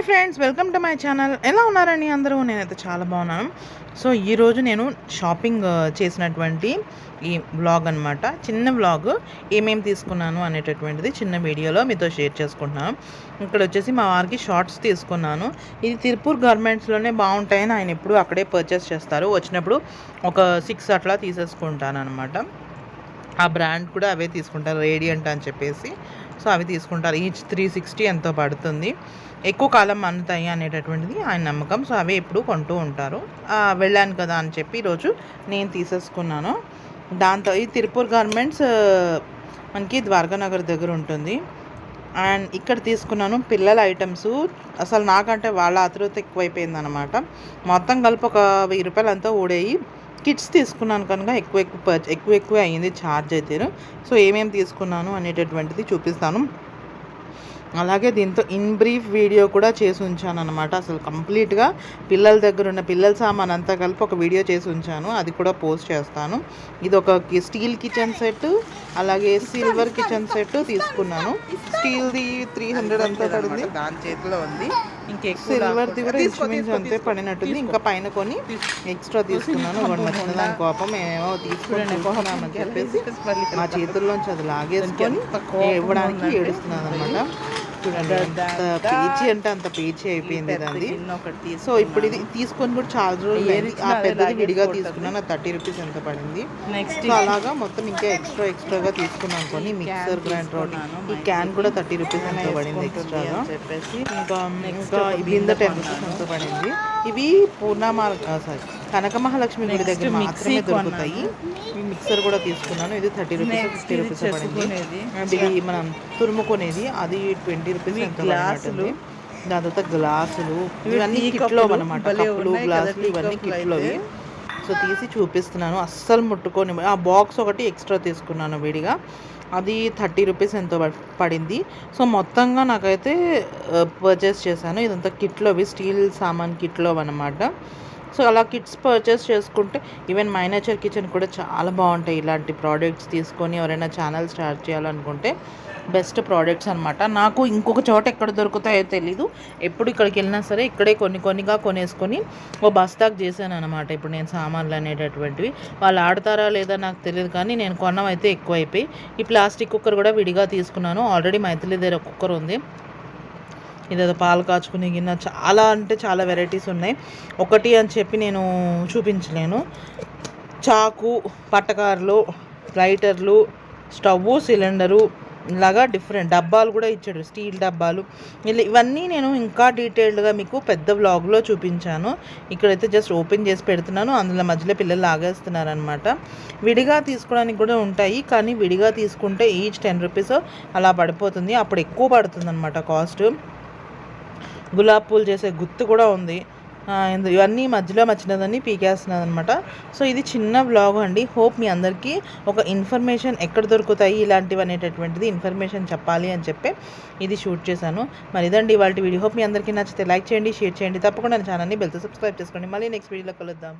Hi friends welcome to my channel. ఎలా ఉన్నారండి అందరూ? నేనైతే చాలా బాగున్నాను. సో ఈరోజు నేను షాపింగ్ చేసినటువంటి ఈ వ్లాగ్ అనమాట చిన్న వ్లాగ్ ఏమేమి తీసుకున్నాను అనేటటువంటిది చిన్న వీడియోలో మీతో షేర్ చేసుకుంటున్నాను. ఇక్కడ వచ్చేసి మా వారికి షార్ట్స్ తీసుకున్నాను. ఇది తిరుపూర్ గవర్నమెంట్స్లోనే బాగుంటాయని ఆయన ఎప్పుడు అక్కడే పర్చేస్ చేస్తారు. వచ్చినప్పుడు ఒక సిక్స్ అట్లా తీసేసుకుంటాను అనమాట ఆ బ్రాండ్ కూడా అవే తీసుకుంటారు రేడియంట్ అని చెప్పేసి. సో అవి తీసుకుంటారు. ఈచ్ త్రీ సిక్స్టీ ఎంతో పడుతుంది. ఎక్కువ కాలం మన్నుతాయి అనేటటువంటిది ఆయన నమ్మకం. సో అవే ఎప్పుడు కొంటూ ఉంటారు. వెళ్ళాను కదా అని చెప్పి ఈరోజు నేను తీసేసుకున్నాను. దాంతో ఈ తిరుపూర్ గార్మెంట్స్ మనకి ద్వారకానగర్ దగ్గర ఉంటుంది. అండ్ ఇక్కడ తీసుకున్నాను పిల్లల ఐటమ్స్. అసలు నాకంటే వాళ్ళ ఆతృత ఎక్కువైపోయింది అనమాట మొత్తం కలిపి ఒక వెయ్యి రూపాయలు అంతా ఊడేయి. కిట్స్ తీసుకున్నాను కనుక ఎక్కువ ఎక్కువ ఎక్కువ ఎక్కువ అయ్యింది ఛార్జ్ అయితే. సో ఏమేమి తీసుకున్నాను అనేటటువంటిది చూపిస్తాను. అలాగే దీంతో ఇన్ బ్రీఫ్ వీడియో కూడా చేసి ఉంచాను అనమాట అసలు కంప్లీట్గా పిల్లల దగ్గర ఉన్న పిల్లల సామాన్ అంతా కలిపి ఒక వీడియో చేసి ఉంచాను. అది కూడా పోస్ట్ చేస్తాను. ఇది ఒక స్టీల్ కిచెన్ సెట్ అలాగే సిల్వర్ కిచెన్ సెట్ తీసుకున్నాను. స్టీల్ది త్రీ హండ్రెడ్ అంతా పడింది. దాని చేతిలో ఉంది. సిల్వర్ది కూడా ఇంచుమించు అంతే పడినట్టుంది. ఇంకా పైన కొన్ని ఎక్స్ట్రా తీసుకున్నాను. వాడు నచ్చిన దాని కోపం ఏమో తీసుకున్నామని చెప్పేసి మా చేతుల్లోంచి అది లాగేసుకొని ఇవ్వడానికి ఏడుస్తున్నాను అనమాట చూడండి పేచి అంటే అంత పేచి అయిపోయింది దాన్ని ఒకటి సో ఇప్పుడు ఇది తీసుకొని కూడా చాలా రోజులు. ఆ పెద్దది విడిగా తీసుకున్నాను. థర్టీ రూపీస్ ఎంత పడింది? నెక్స్ట్ అలాగా మొత్తం ఇంకా ఎక్స్ట్రా ఎక్స్ట్రాగా తీసుకున్నాను కొన్ని. మిక్సర్ గ్రైండర్ ఈ క్యాన్ కూడా థర్టీ రూపీస్ ఎంత పడింది ఎక్స్ట్రాగా? చెప్పేసి ఇంకా ఇంకా బింద టెన్ రూపీస్ ఎంత పడింది? ఇవి పూర్ణమా సారీ. కనక మహాలక్ష్మి గుడి దగ్గర మాత్రమే దొరుకుతాయి. మిక్సర్ కూడా తీసుకున్నాను. ఇది థర్టీ రూపీస్ ఫిఫ్టీ రూపీస్ పడింది. ఇది మనం తురుముకునేది. అది ట్వంటీ రూపీస్ గ్లాసులు. దాని తర్వాత గ్లాసులు. ఇవి ఇవన్నీ కిట్లో అనమాట కప్పులు గ్లాసులు ఇవన్నీ కిట్లోవి అయితే. సో తీసి చూపిస్తున్నాను. అస్సలు ముట్టుకొని ఆ బాక్స్ ఒకటి ఎక్స్ట్రా తీసుకున్నాను విడిగా. అది థర్టీ రూపీస్ ఎంతో పడ్- పడింది. సో మొత్తంగా నాకైతే పర్చేస్ చేశాను. ఇదంతా కిట్లోవి స్టీల్ సామాన్ కిట్లో అనమాట సో అలా కిట్స్ పర్చేస్ చేసుకుంటే ఈవెన్ మైనేచర్ కిచెన్ కూడా చాలా బాగుంటాయి ఇలాంటి ప్రోడక్ట్స్ తీసుకొని ఎవరైనా ఛానల్ స్టార్ట్ చేయాలనుకుంటే బెస్ట్ ప్రోడక్ట్స్ అనమాట నాకు ఇంకొక చోట ఎక్కడ దొరుకుతాయో తెలీదు. ఎప్పుడు ఇక్కడికి వెళ్ళినా సరే ఇక్కడే కొన్ని కొన్నిగా కొనేసుకొని ఓ బస్తాకు చేశాను అనమాట ఇప్పుడు నేను సామాన్లు అనేటటువంటివి. వాళ్ళు ఆడతారా లేదా నాకు తెలియదు కానీ నేను కొన్నవి ఎక్కువైపోయి ఈ ప్లాస్టిక్ కుక్కర్ కూడా విడిగా తీసుకున్నాను. ఆల్రెడీ మైథిలి దగ్గర కుక్కర్ ఉంది. ఇదేదో పాలు కాచుకునే గిన్నె చాలా అంటే చాలా వెరైటీస్ ఉన్నాయి. ఒకటి అని చెప్పి నేను చూపించలేను. చాకు పట్టకారులు లైటర్లు స్టవ్ సిలిండరు ఇలాగా డిఫరెంట్ డబ్బాలు కూడా ఇచ్చాడు. స్టీల్ డబ్బాలు. ఇలా ఇవన్నీ నేను ఇంకా డీటెయిల్డ్గా మీకు పెద్ద వ్లాగ్లో చూపించాను. ఇక్కడైతే జస్ట్ ఓపెన్ చేసి పెడుతున్నాను. అందులో మధ్యలో పిల్లలు లాగేస్తున్నారు అనమాట విడిగా తీసుకోవడానికి కూడా ఉంటాయి. కానీ విడిగా తీసుకుంటే ఈచ్ టెన్ రూపీస్ అలా పడిపోతుంది. అప్పుడు ఎక్కువ పడుతుంది అనమాట కాస్ట్. గులాబ్ పూలు చేసే గుత్తు కూడా ఉంది. ఇవన్నీ మధ్యలో మచ్చినదని పీకేస్తున్నది అనమాట సో ఇది చిన్న బ్లాగ్ అండి. హోప్ మీ అందరికీ ఒక ఇన్ఫర్మేషన్ ఎక్కడ దొరుకుతాయి ఇలాంటివి అనేటటువంటిది ఇన్ఫర్మేషన్ చెప్పాలి అని చెప్పి ఇది షూట్ చేశాను. మరి ఇదండి ఇవాళ వీడియో. హోప్ మీ అందరికీ నచ్చితే లైక్ చేయండి షేర్ చేయండి. తప్పకుండా నా ఛానల్ని బెల్తో సబ్స్క్రైబ్ చేసుకోండి. మళ్ళీ నెక్స్ట్ వీడియోలో కలుద్దాం.